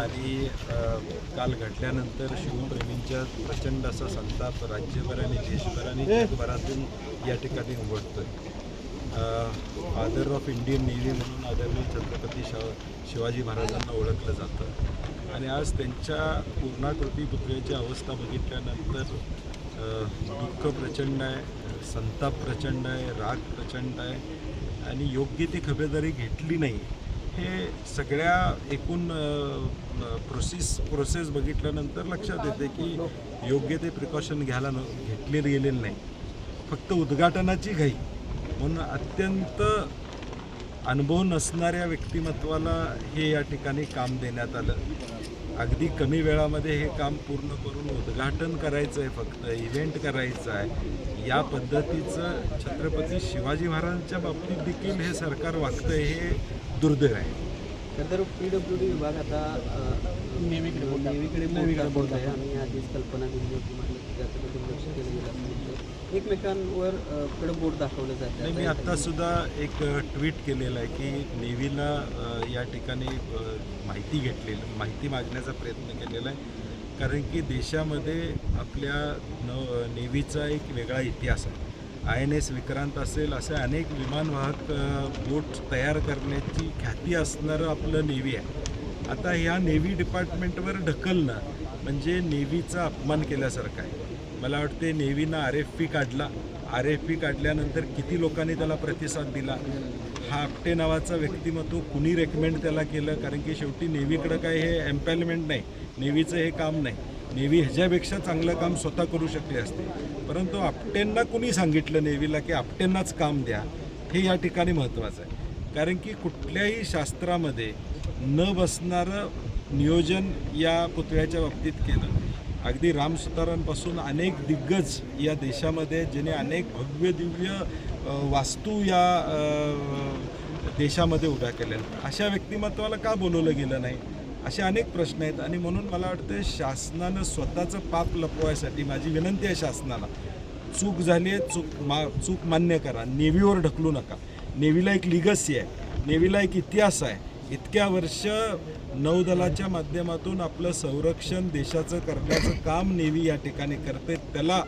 आणि काल घडल्यानंतर शिवप्रेमींच्या प्रचंड असा संताप राज्यभर आणि देशभर आणि जगभरातून या ठिकाणी उमटतोय. फादर ऑफ इंडियन नेव्ही म्हणून आदरणीय छत्रपती शा शिवाजी महाराजांना ओळखलं जातं. आणि आज त्यांच्या पूर्णाकृती पुतळ्याची अवस्था बघितल्यानंतर दुःख प्रचंड आहे संताप प्रचंड आहे राग प्रचंड आहे आणि योग्य ती खबरदारी घेतली नाही. हे सगळ्या एकूण प्रोसेस प्रोसेस बघितल्यानंतर लक्षात येते की योग्य ते प्रिकॉशन घ्यायला न घेतले गेलेले नाही. फक्त उद्घाटनाची घाई. म्हणून अत्यंत अनुभव नसणाऱ्या व्यक्तिमत्वाला हे या ठिकाणी काम देण्यात आलं. अगदी कमी वेळामध्ये हे काम पूर्ण करून उद्घाटन करायचं आहे फक्त इव्हेंट करायचं आहे या पद्धतीचं छत्रपती शिवाजी महाराजांच्या बाबतीत देखील हे सरकार वागतं हे दुर्दैव आहे. खरं तर पी डब्ल्यू डी विभाग आता नेहमीकडे नेहमीकडे बोट दाखवत आहे आणि आधीच कल्पना दिली होती म्हटलं की त्याचं दुर्लक्ष केलं गेलं असं म्हटलं. एकमेकांवर कडे बोट दाखवलं जातं. नाही मी आत्ता सुद्धा एक ट्विट केलेलं आहे की नेव्हीला या ठिकाणी माहिती घेतलेली माहिती मागण्याचा प्रयत्न केलेला आहे. कारण की देशामध्ये आपल्या न नेव्हीचा एक वेगळा इतिहास आहे. आय एन एस विक्रांत असेल असे अनेक विमानवाहक बोट तयार करण्याची ख्याती असणारं आपलं नेव्ही आहे. आता ह्या नेव्ही डिपार्टमेंटवर ढकलणं म्हणजे नेव्हीचा अपमान केल्यासारखं आहे. मला वाटते नेव्हीनं आर एफ पी काढला. आर एफ पी काढल्यानंतर किती लोकांनी त्याला प्रतिसाद दिला? हा आपटे नावाचा व्यक्तिमत्व कुणी रेकमेंड त्याला केलं? कारण की शेवटी नेव्हीकडं काय हे एम्पॅलमेंट नाही. नेव्हीचं हे काम नाही. नेव्ही ह्याच्यापेक्षा चांगलं काम स्वतः करू शकले असते. परंतु आपटेंना कुणी सांगितलं नेव्हीला की आपटेंनाच काम द्या हे या ठिकाणी महत्त्वाचं आहे. कारण की कुठल्याही शास्त्रामध्ये न बसणारं नियोजन या पुतळ्याच्या बाबतीत केलं. अगदी राम सुतारांपासून अनेक दिग्गज या देशामध्ये ज्याने अनेक भव्य दिव्य वास्तू या देशामध्ये उभ्या केल्या आहेत. अशा व्यक्तिमत्वाला का बोलवलं गेलं नाही? असे अनेक प्रश्न आहेत आणि म्हणून मला वाटतं शासनानं स्वतःचं पाप लपवायसाठी माझी विनंती आहे शासनाला. चूक झाली आहे चूक मा चूक मान्य करा. नेव्हीवर ढकलू नका. नेव्हीला एक लिगसी आहे. नेव्हीला एक इतिहास आहे. इतक्या वर्ष नौदलाच्या माध्यमातून आपलं संरक्षण देशाचं करण्याचं काम नेव्ही या ठिकाणी करते. त्याला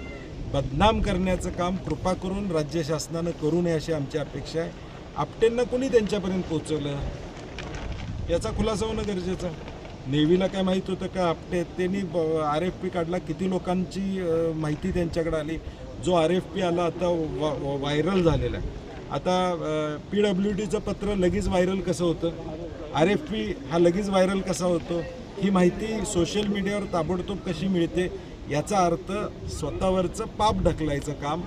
बदनाम करण्याचं काम कृपा करून राज्य शासनानं करू नये अशी आमची अपेक्षा आहे. आपटेंना कोणी त्यांच्यापर्यंत पोचवलं याचा खुलासा होणं गरजेचं आहे. नेव्हीला काय माहीत होतं का आपटे त्यांनी आर एफ पी काढला. किती लोकांची माहिती त्यांच्याकडे आली. जो आर एफ पी आला आता व्हायरल झालेला आहे. आता पी डब्ल्यू डीचं पत्र लगेच व्हायरल कसं होतं? आर एफ पी हा लगेच व्हायरल कसा होतो? ही माहिती सोशल मीडियावर ताबडतोब कशी मिळते? याचा अर्थ स्वतःवरचं पाप ढकलायचं काम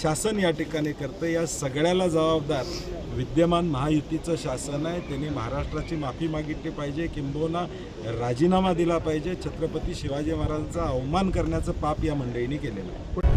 शासन या ठिकाणी करतं या सगळ्याला जबाबदार विद्यमान महायुतीचं शासन आहे. त्यांनी महाराष्ट्राची माफी मागितली पाहिजे किंबहुना राजीनामा दिला पाहिजे. छत्रपती शिवाजी महाराजांचा अवमान करण्याचं पाप या मंडळींनी केलेलं आहे.